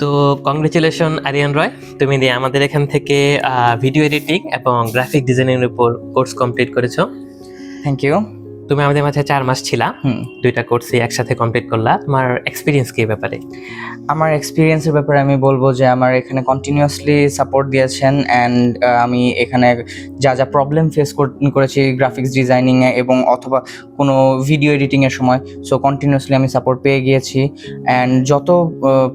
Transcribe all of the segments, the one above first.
তো কংগ্রেচুলেশন আরিয়ান রয় তুমি দিয়ে আমাদের এখান থেকে ভিডিও এডিটিং এবং গ্রাফিক ডিজাইনের উপর কোর্স কমপ্লিট করেছ। থ্যাংক ইউ তুমি আমাদের মাঝে চার মাস ছিলা। দুইটা কোর্সই একসাথে কমপ্লিট করলা। তোমার এক্সপিরিয়েন্স কি ব্যাপারে? আমার এক্সপিরিয়েন্সের ব্যাপারে আমি বলব যে আমার এখানে কন্টিনিউয়াসলি সাপোর্ট দিয়েছেন অ্যান্ড আমি এখানে যা যা প্রবলেম ফেস করেছি গ্রাফিক্স ডিজাইনিংয়ে এবং অথবা কোনো ভিডিও এডিটিংয়ের সময় সো কন্টিনিউয়াসলি আমি সাপোর্ট পেয়ে গিয়েছি। অ্যান্ড যত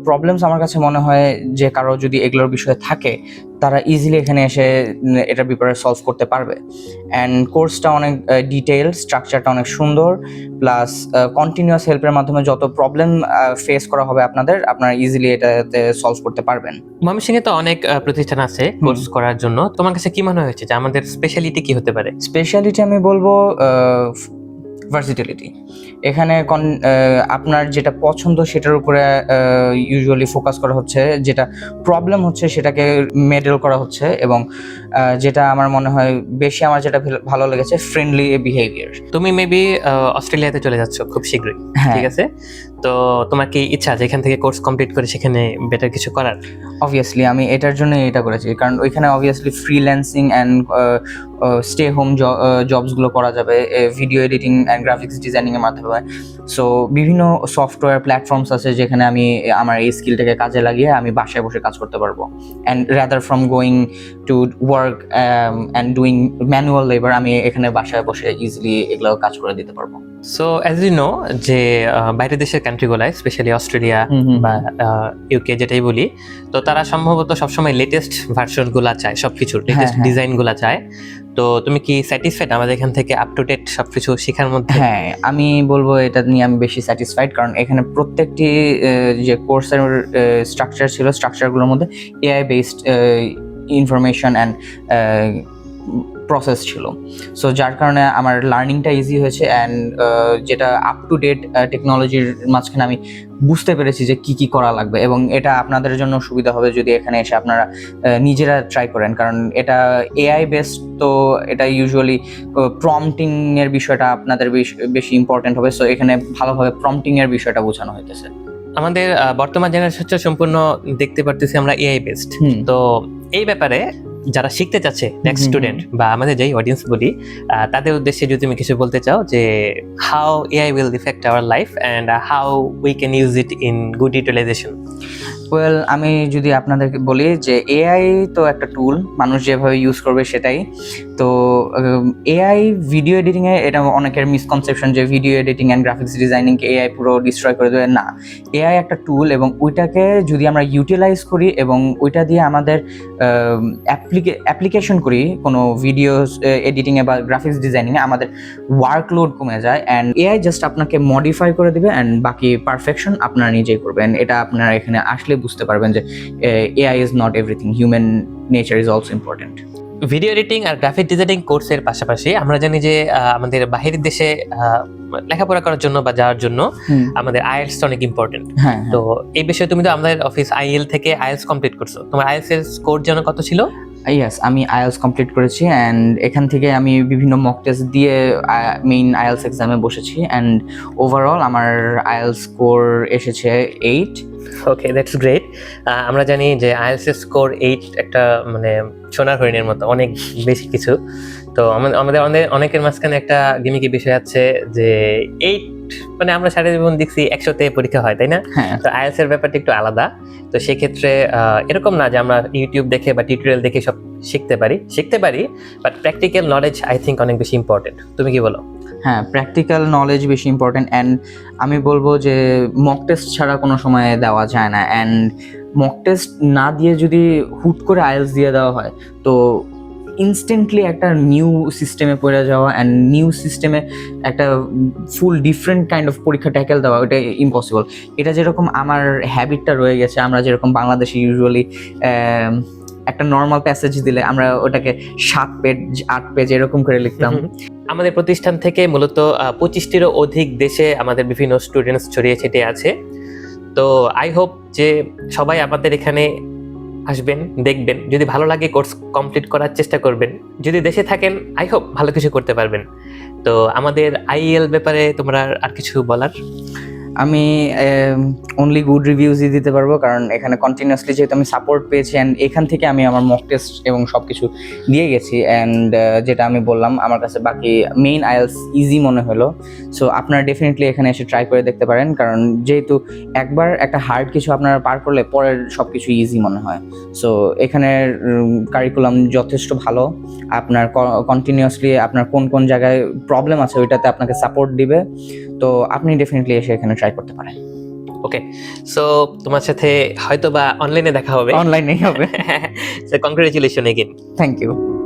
প্রবলেমস আমার কাছে মনে হয় যে কারও যদি এগুলোর বিষয়ে থাকে তারা ইজিলি এখানে এসে এটার ব্যাপারে সলভ করতে পারবে। অ্যান্ড কোর্সটা অনেক ডিটেল স্ট্রাকচারটা অনেক সুন্দর। প্লাস কন্টিনিউয়াস হেল্পের মাধ্যমে যত প্রবলেম ফেস করা হবে আপনাদের আপনারা ইজিলি এটাতে সলভ করতে পারবেন। ময়মনসিংহে তো অনেক প্রতিষ্ঠান আছে কোর্স করার জন্য। তোমার কাছে কি মনে হয়েছে যে আমাদের স্পেশালিটি কি হতে পারে? স্পেশালিটি আমি বলব ভার্সিটিলিটি এখানে কন- আপনার যেটা পছন্দ সেটার উপরে ইউজুয়ালি ফোকাস করা হচ্ছে। যেটা প্রবলেম হচ্ছে সেটাকে মেডেল করা হচ্ছে এবং যেটা আমার মনে হয় বেশি আমার যেটা ভালো লেগেছে ফ্রেন্ডলি বিহেভিয়ার তুমি মেবি অস্ট্রেলিয়াতে চলে যাচ্ছ খুব শীঘ্রই হ্যাঁ। ঠিক আছে? তো তোমার কি ইচ্ছা আছে এখান থেকে কোর্স কমপ্লিট করে সেখানে বেটার কিছু করার? অবভিয়াসলি আমি এটার জন্য এটা করেছি। কারণ ওইখানে obviously freelancing and stay home জবসগুলো করা যাবে ভিডিও এডিটিং অ্যান্ড গ্রাফিক্স ডিজাইনিংয়ের মাধ্যমে। সো বিভিন্ন সফটওয়্যার প্ল্যাটফর্মস আছে যেখানে আমি আমার এই স্কিলটাকে কাজে লাগিয়ে আমি বাসায় বসে কাজ করতে পারব। And rather from going to work and doing manual labour আমি এখানে বাসায় বসে ইজিলি এগুলো কাজ করে দিতে পারব। সো অ্যাজ ইউ নো যে বাইরের দেশের কান্ট্রিগুলায় স্পেশালি অস্ট্রেলিয়া বা ইউকে যেটাই বলি তো তারা সম্ভবত সবসময় লেটেস্ট ভার্সনগুলা চায় সবকিছুর লেটেস্ট হ্যাঁ। ডিজাইনগুলা চায়। তো তুমি কি স্যাটিসফাইড আমাদের এখান থেকে আপ টু ডেট সবকিছু শেখার মধ্যে? হ্যাঁ আমি বলব এটা নিয়ে আমি বেশি স্যাটিসফাইড কারণ এখানে প্রত্যেকটি যে কোর্সের স্ট্রাকচার ছিল স্ট্রাকচারগুলোর মধ্যে AI based information and process ছিল। সো যার কারণে আমার লার্নিংটা ইজি হয়েছে অ্যান্ড যেটা আপ টু ডেট টেকনোলজির মাঝখানে আমি বুঝতে পেরেছি যে কি কি করা লাগবে এবং এটা আপনাদের জন্য সুবিধা হবে যদি এখানে এসে আপনারা নিজেরা ট্রাই করেন। কারণ এটা এআই বেসড তো এটা ইউজুয়ালি প্রম্পটিং এর বিষয়টা আপনাদের বেশ- বেশি ইম্পর্টেন্ট হবে। সো এখানে ভালোভাবে প্রম্পটিং এর বিষয়টা বোঝানো হইতেছে। আমাদের বর্তমান জেনারেশন হচ্ছে সম্পূর্ণ দেখতে পারতেছি আমরা এআই বেসড তো এই ব্যাপারে যারা শিখতে চাচ্ছে নেক্সট স্টুডেন্ট বা আমাদের যেই অডিয়েন্স বলি তাদের উদ্দেশ্যে যদি তুমি কিছু বলতে চাও যে how AI will affect our life and how we can use it in good utilization well আমি যদি আপনাদেরকে বলি যে এআই তো একটা টুল মানুষ যেভাবে ইউজ করবে সেটাই। তো এআই ভিডিও এডিটিংয়ে এটা অনেকের মিসকনসেপশন যে ভিডিও এডিটিং অ্যান্ড গ্রাফিক্স ডিজাইনিংকে এআই পুরো ডিস্ট্রয় করে দেবে। না এআই একটা টুল এবং ওইটাকে যদি আমরা ইউটিলাইজ করি এবং ওইটা দিয়ে আমাদের অ্যাপ্লিকেশন করি, কোনো ভিডিও এডিটিংয়ে বা গ্রাফিক্স ডিজাইনিংয়ে আমাদের ওয়ার্কলোড কমে যায় অ্যান্ড এআই জাস্ট আপনাকে মডিফাই করে দেবে অ্যান্ড বাকি পারফেকশন আপনারা নিজেই করবেন। এটা আপনারা এখানে আসলে বুঝতে পারবেন যে AI is not everything human nature is also important video editing R graphic designing কোর্সের পাশাপাশি আমরা জানি যে আমাদের বাহিরের দেশে লেখাপড়া করার জন্য বা যাওয়ার জন্য আমাদের আইএলস অনেক ইম্পর্টেন্ট হ্যাঁ তো এই বিষয়ে তুমি তো আমাদের অফিস আইএল থেকে আইএলস কমপ্লিট করছ। তোমার আইএলস এর স্কোর যেন কত ছিল? ইয়েস আমি আইএলস কমপ্লিট করেছি অ্যান্ড এখান থেকে আমি বিভিন্ন মক টেস্ট দিয়ে মেইন আইএলস এক্সামে বসেছি অ্যান্ড ওভারঅল আমার আইএলস স্কোর এসেছে এইট ওকে দ্যাটস গ্রেট আমরা জানি যে আইএলস স্কোর এইট একটা মানে সোনার হরিণের মতো, অনেক বেশি কিছু। তো আমা- আমাদের অনেকের মাঝখানে একটা গিমিকি বিষয় আছে যে এইট মানে আমরা সারা জীবন দেখছি একশোতে পরীক্ষা হয় তাই না? হ্যাঁ। তো আইএলস এর ব্যাপারটা একটু আলাদা। তো সেক্ষেত্রে এরকম না যে আমরা ইউটিউব দেখে বা টিউটোরিয়াল দেখে সব শিখতে পারি। শিখতে পারি but practical knowledge I think অনেক বেশি ইম্পর্টেন্ট তুমি কি বলো? হ্যাঁ প্র্যাকটিক্যাল নলেজ বেশি ইম্পর্টেন্ট অ্যান্ড আমি বলব যে মক টেস্ট ছাড়া কোনো সময় দেওয়া যায় না। অ্যান্ড মক টেস্ট না দিয়ে যদি হুট করে আইএলস দিয়ে দেওয়া হয় তো ইনস্ট্যান্টলি একটা নিউ সিস্টেমে পড়ে যাওয়া অ্যান্ড নিউ সিস্টেমে একটা ফুল ডিফারেন্ট কাইন্ড অফ পরীক্ষা ট্যাকেল দেওয়া ওটা ইম্পসিবল এটা যেরকম আমার হ্যাবিটটা রয়ে গেছে, আমরা যেরকম বাংলাদেশে ইউজুয়ালি একটা নর্মাল প্যাসেজ দিলে আমরা ওটাকে সাত পেজ আট পেজ এরকম করে লিখতাম। আমাদের প্রতিষ্ঠান থেকে মূলত পঁচিশটিরও অধিক দেশে আমাদের বিভিন্ন স্টুডেন্টস ছড়িয়ে ছিটিয়ে আছে। তো আই হোপ যে সবাই আমাদের এখানে আসবেন, দেখবেন। যদি ভালো লাগে কোর্স কমপ্লিট করার চেষ্টা করবেন। যদি দেশে থাকেন আই হোপ ভালো কিছু করতে পারবেন। তো আমাদের আইএল ব্যাপারে তোমরা আর কিছু বলার? আমি অনলি গুড রিভিউজই দিতে পারব, কারণ এখানে কন্টিনিউয়াসলি যেহেতু আমি সাপোর্ট পেয়েছি অ্যান্ড এখান থেকে আমি আমার মক টেস্ট এবং সব কিছু দিয়ে গেছি অ্যান্ড যেটা আমি বললাম, আমার কাছে বাকি মেইন আইএলস ইজি মনে হলো। সো আপনারা ডেফিনেটলি এখানে এসে ট্রাই করে দেখতে পারেন, কারণ যেহেতু একবার একটা হার্ড কিছু আপনারা পার করলে পরের সব কিছু ইজি মনে হয়। সো এখানের কারিকুলাম যথেষ্ট ভালো। আপনার কন্টিনিউয়াসলি আপনার কোন কোন জায়গায় প্রবলেম আছে ওইটাতে আপনাকে সাপোর্ট দিবে। তো, আপনি ডেফিনেটলি এসে এখানে ট্রাই করতে পারেন ওকে সো তোমার সাথে হয়তো বা অনলাইনে দেখা হবে। অনলাইনেই হবে। Congratulation again thank you